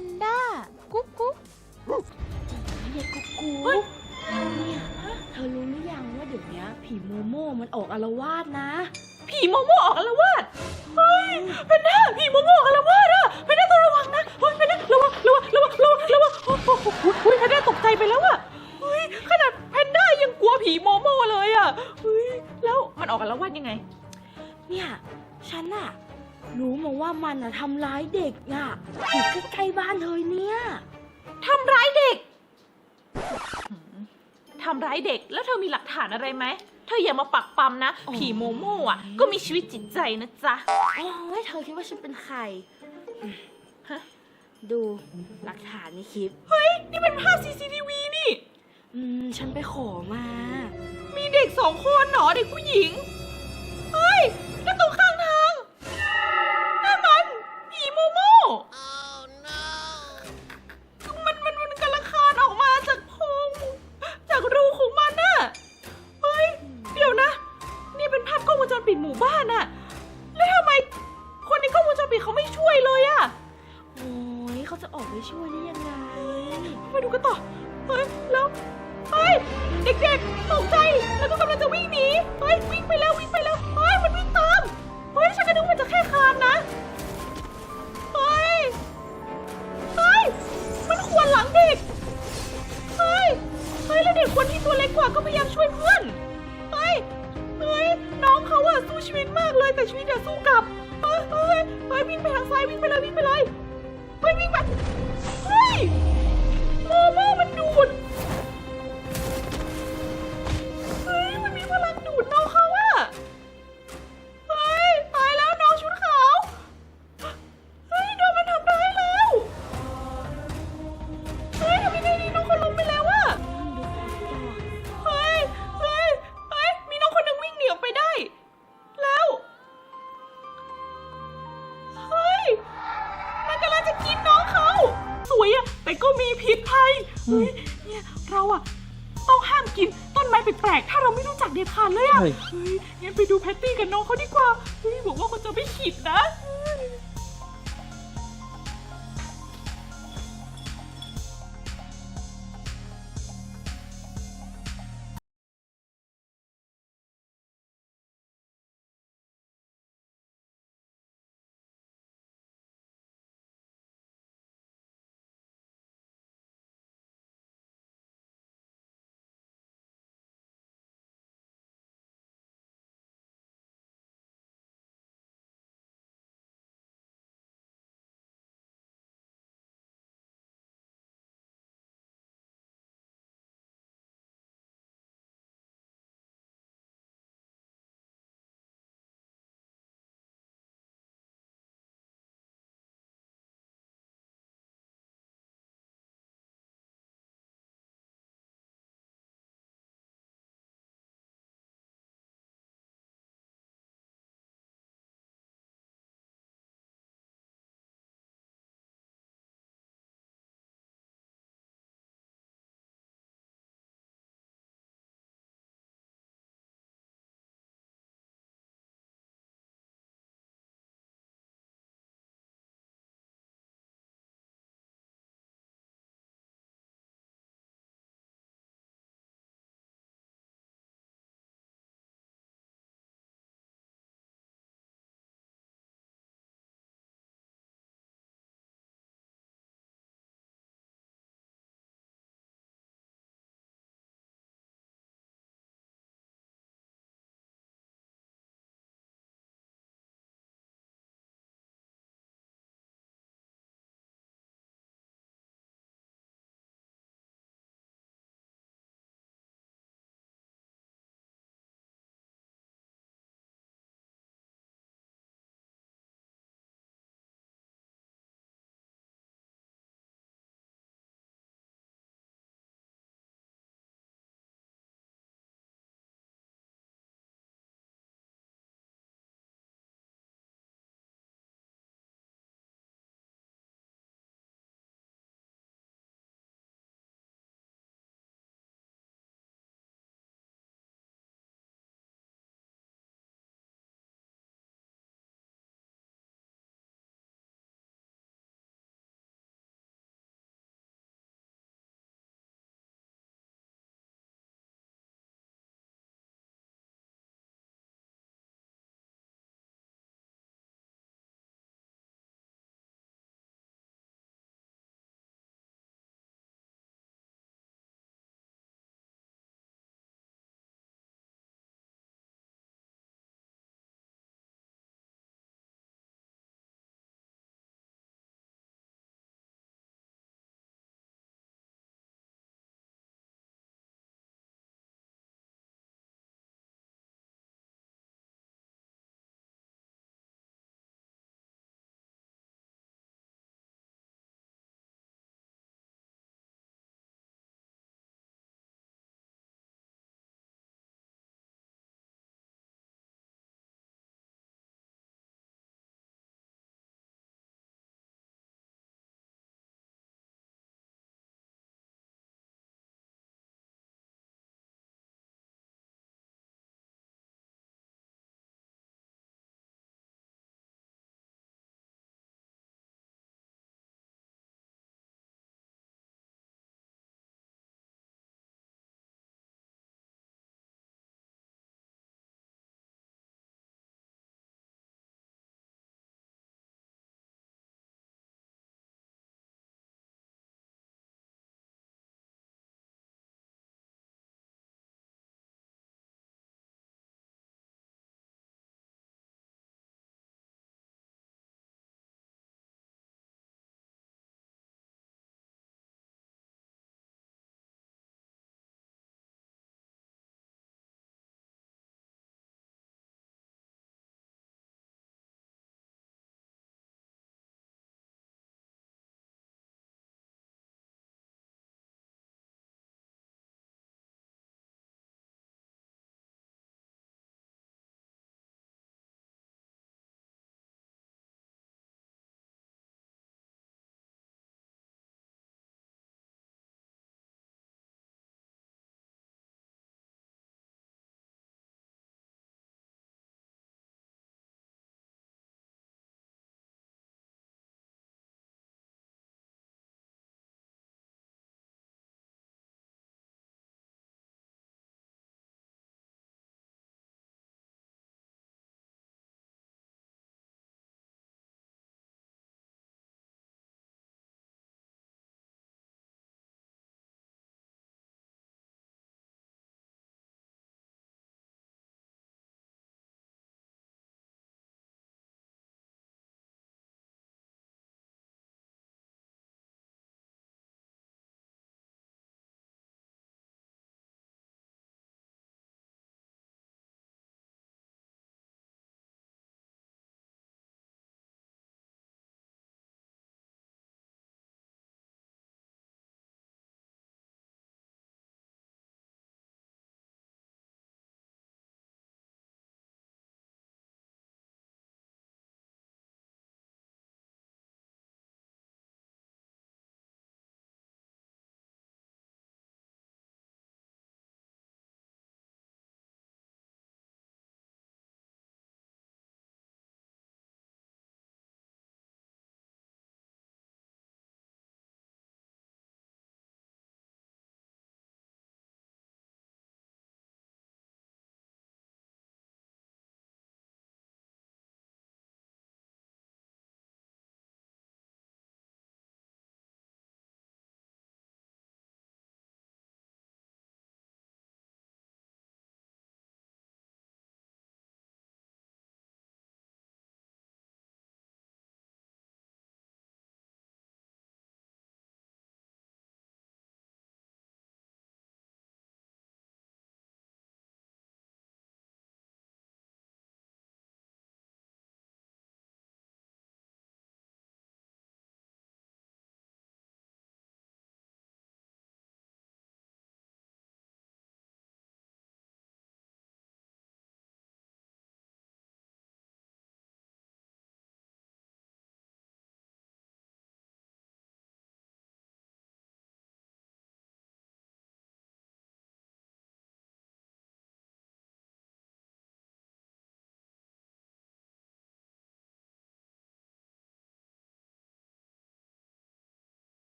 นด้า กุ๊กกุ๊กเด็กกุ๊กกุ๊กเนี่ยเธอรู้หรือยังว่าเดี๋ยวนี้ผีโมโม่มันออกอารวาสนะ ผีโมโมออกอารวาสเฮ้ยเพนด้าผีโมโมออกอารวาสอะเพนด้าต้องระวังนะเฮ้ยเพนด้าระวังระวังระวังระวังระวังโอ้โหเฮ้ยเพนด้าตกใจไปแล้วอะเฮ้ยขนาดเพนด้ายังกลัวผีโมโมเลยอะเฮ้ยแล้วมันออกอารวาสยังไง เนี่ยฉันอะ รู้มาว่ามันอะทำร้ายเด็กอะอยู่ใกล้ๆบ้านเธอเนี่ยทำร้ายเด็กหืมทำร้ายเด็ก แล้วเธอมีหลักฐานอะไรไหม เธออย่ามาปักปั๊มนะ ผีโมโมอะก็มีชีวิตจิตใจนะจ๊ะ โอ้ยเธอคิดว่าฉันเป็นใครฮะดูหลักฐานในคลิป เฮ้ย นี่เป็นภาพ CCTV นี่ อืม ฉันไปขอมา มีเด็กสองคนเหรอเด็กผู้หญิง ไปดูแพตตี้กับน้องเขาดีกว่าเฮ้ยบอกว่าเขาจะไม่ขิดนะ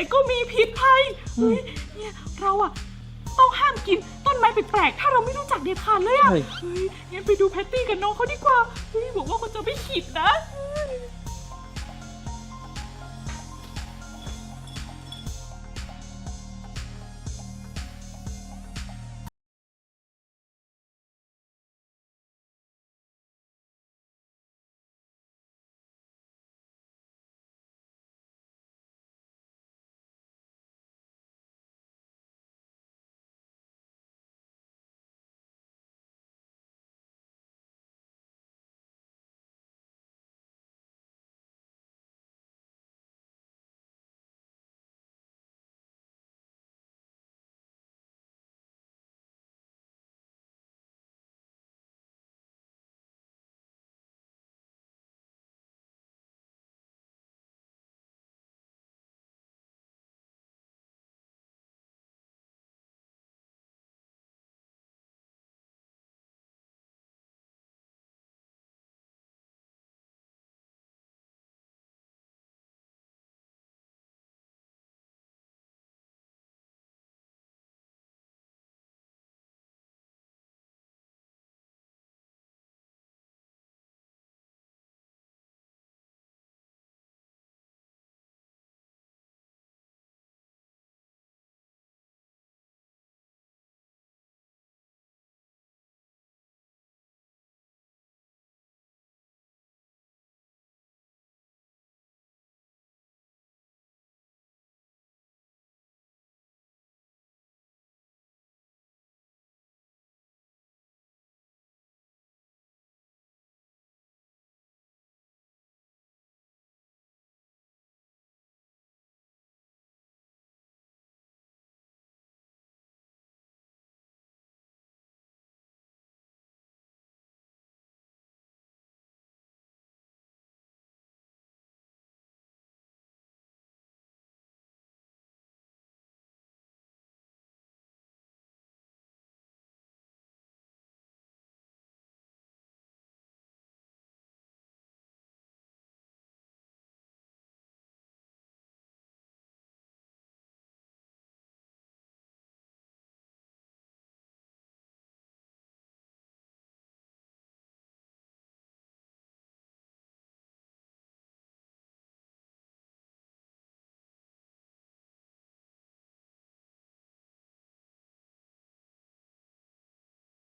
แต่ก็มีพิษภัยเฮ้ยเนี่ยเราอะต้องห้ามกินต้นไม้แปลกๆถ้าเราไม่รู้จักเด็ดขาดเลยอะเฮ้ยเฮ้ยงั้นไปดูแพตตี้กับน้องเขาดีกว่าเฮ้ยบอกว่าเขาจะไม่ขิดนะ